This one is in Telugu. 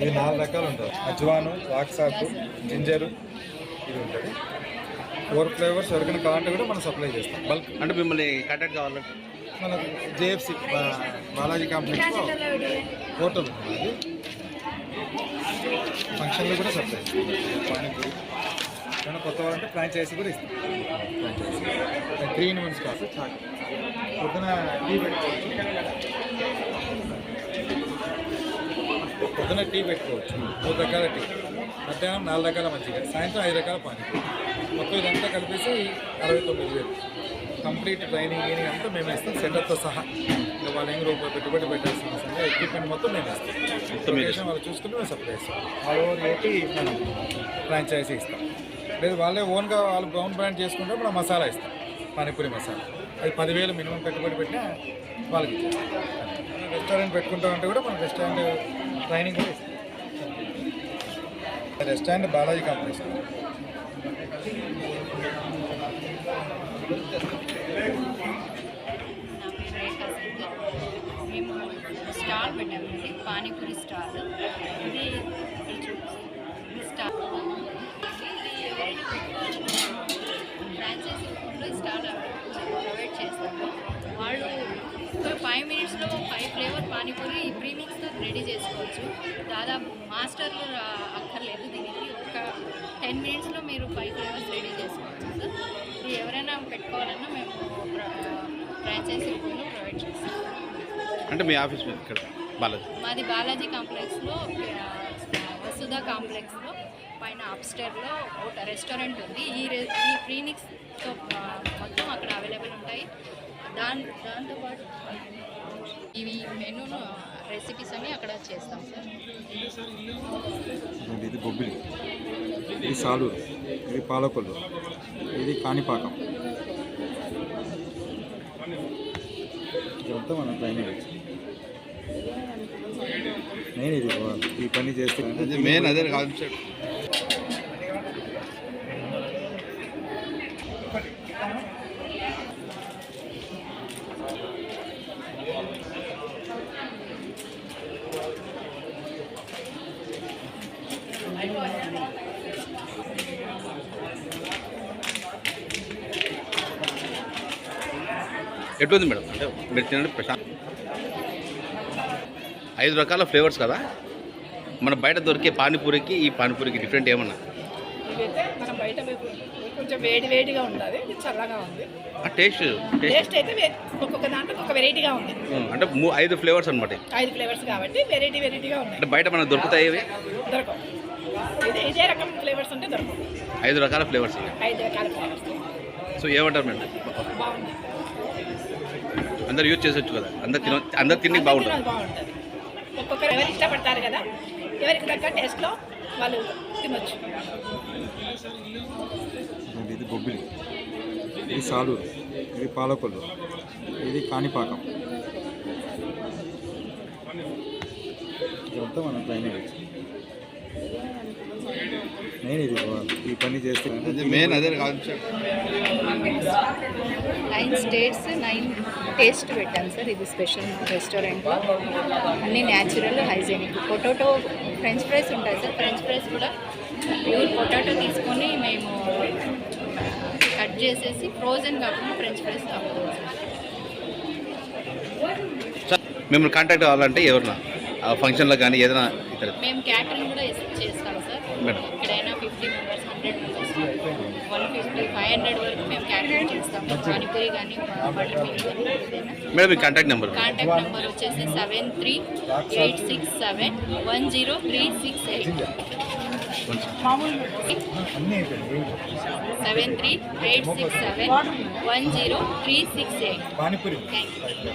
ఇది నాలుగు రకాలు ఉంటాయి. అజ్వాను వాక్సాకు జింజరు ఇది ఉంటుంది ఫోర్ ఫ్లేవర్స్ ఎవరికైనా కావాలంటే కూడా మనం సప్లై చేస్తాం. బల్క్. అంటే మిమ్మల్ని కాంటాక్ట్ కావాలంటే మన జేఎఫ్సి బాలాజీ కాంప్లెక్స్ హోటల్ ఉంటుంది ఫంక్షన్లో కూడా సప్లై చేస్తాం. ఏమైనా కొత్త వాళ్ళంటే ఫ్రాంచైజీ కూడా ఇస్తాం. ఫ్రాంచైజీ త్రీ ఇన్ వన్స్ కాదు చాట్ పొద్దున టీ పెట్టుకోవచ్చు. పొద్దున టీ పెట్టుకోవచ్చు. మూడు రకాల టీ. మధ్యాహ్నం నాలుగు రకాల మంచిగా సాయంత్రం ఐదు రకాల పానీపూరి. మొత్తం ఇదంతా కలిపేసి అరవై తొమ్మిది వేలు. కంప్లీట్ ట్రైనింగ్ గీనింగ్ అంతా మేము ఇస్తాం. సెటప్తో సహా. ఇంకా వాళ్ళు ఏం రూపాయలు పెట్టుబడి పెట్టాల్సిన అవసరం ఎక్విప్మెంట్ మొత్తం మేము ఇస్తాం. వాళ్ళు చూసుకుని మేము సప్లై ఇస్తాం ఆల్ ఓవర్ ఏపీ మనం ఫ్రాంచైజీ ఇస్తాం. లేదు వాళ్ళే ఓన్గా వాళ్ళు బ్రౌన్ బ్రాండ్ చేసుకుంటే మనం మసాలా ఇస్తాం పానీపూరి మసాలా. అది పదివేలు మినిమం పెట్టుబడి పెట్టినా వాళ్ళకి రెస్టారెంట్ పెట్టుకుంటామంటే కూడా మనం రెస్టారెంట్ ట్రైనింగ్ కూడా ఇస్తాం. Restaurant Balaji complex. మేము స్టాల్ పెట్టామండి పానీపూరి స్టాల్. ఇది stall. Franchisee food stall provide చేస్తాము వాళ్ళు ఫైవ్ మినిట్స్లో ఫైవ్ ఫ్లేవర్ పానీపూరి ఈ ప్రీమిక్స్తో రెడీ చేసుకోవచ్చు. దాదాపు మాస్టర్లు అక్కర్లేదు దీనికి. ఒక టెన్ మినిట్స్లో మీరు ఫైవ్ ఫ్లేవర్స్ రెడీ చేసుకోవచ్చు సార్. ఇది ఎవరైనా పెట్టుకోవాలన్నా మేము ఫ్రాంచైజీ ఫుడ్ను ప్రొవైడ్ చేస్తాం. అంటే మీ ఆఫీస్ మీద ఇక్కడ బాలాజీ. మాది బాలాజీ కాంప్లెక్స్లో వసుధ కాంప్లెక్స్లో. పైన అప్స్టేర్లో ఒక రెస్టారెంట్ ఉంది. ఈ రె- ఈ ఆ, మొత్తం అక్కడ అవైలబుల్ ఉంటాయి. దాని దాంతోపాటు ఇవి మెనూను రెసిపీస్ అన్ని అక్కడ చేస్తాం సార్. ఇది బొబ్బిలి. ఇది సాలూరు. ఇది పాలకొల్లు. ఇది కాణిపాకం. ఇదంతా మనం ట్రైనింగ్. ఇది ఈ పని చేస్తే అది మెయిన్ అదే కాన్సెప్ట్. ఎట్లుంది మేడం? అంటే మీరు తినండి ప్రశాంత్ ఐదు రకాల ఫ్లేవర్స్ కదా? మన బయట దొరికే పానీపూరికి ఈ పానీపూరికి డిఫరెంట్ ఏమన్నా? మనం బయట కొంచెం వేడి వేడిగా ఉంటుంది ఇది చల్లగా ఉంది. ఆ టేస్ట్ టేస్ట్ అయితే ఒక్కొక్క దాంట్లో వెరైటీగా ఉంది. అంటే ఐదు ఫ్లేవర్స్ అనమాట ఐదు ఫ్లేవర్స్ కాబట్టి వెరైటీ వెరైటీగా అంటే బయట మనకు దొరుకుతాయి ఇవి? దొరకవు. ఇదే ఇదే రకం ఫ్లేవర్స్ ఉంటే దొరకవు. ఐదు రకాల ఫ్లేవర్స్. ఐదు రకాల ఫ్లేవర్స్. సో ఏమంటారు మేడం? బాగుంది. అందరు యూజ్ చేసొచ్చు కదా. అందరు తిన అందరు తిండి బాగుంటుంది. ఒక్కొక్కరు ఎవరు ఇష్టపడతారు కదా ఎవరికి తగ్గ టేస్ట్లో వాళ్ళు తినొచ్చు. ఇది బొబ్బిలి ఇది సాలూరు ఇది పాలకొల్లు ఇది కాణిపాకం. ఇదంతా మనం ట్రైనింగ్ నేను ఇది ఈ పని చేస్తే అది మెయిన్ అదే concept. Nine states nine taste పెట్టాను సార్ ఇది స్పెషల్ రెస్టారెంట్లో. అన్నీ natural hygienic potato French fries ఉంటాయి సార్ ఫ్రెంచ్ ఫ్రైస్ కూడా ప్యూర్ పొటాటో తీసుకొని మేము కట్ చేసేసి ఫ్రోజన్ కాకుండా ఫ్రెంచ్ ఫ్రైస్ కావాలి సార్. మిమ్మల్ని కాంటాక్ట్ కావాలంటే ఎవరన్నా ఫంక్షన్లో కానీ ఏదైనా మేము క్యాటరింగ్ కూడా చేస్తాం సార్. ఎక్కడైనా fifty members hundred members five hundred వరకు మేము క్యాటరింగ్ చేస్తాం. పానీపూరి కానీ మేడం మీ కాంటాక్ట్ నెంబర్ కాంటాక్ట్ నెంబర్ వచ్చేసి seven three eight six seven one zero three six eight seven three eight six seven one zero three six eight pani puri. Thank you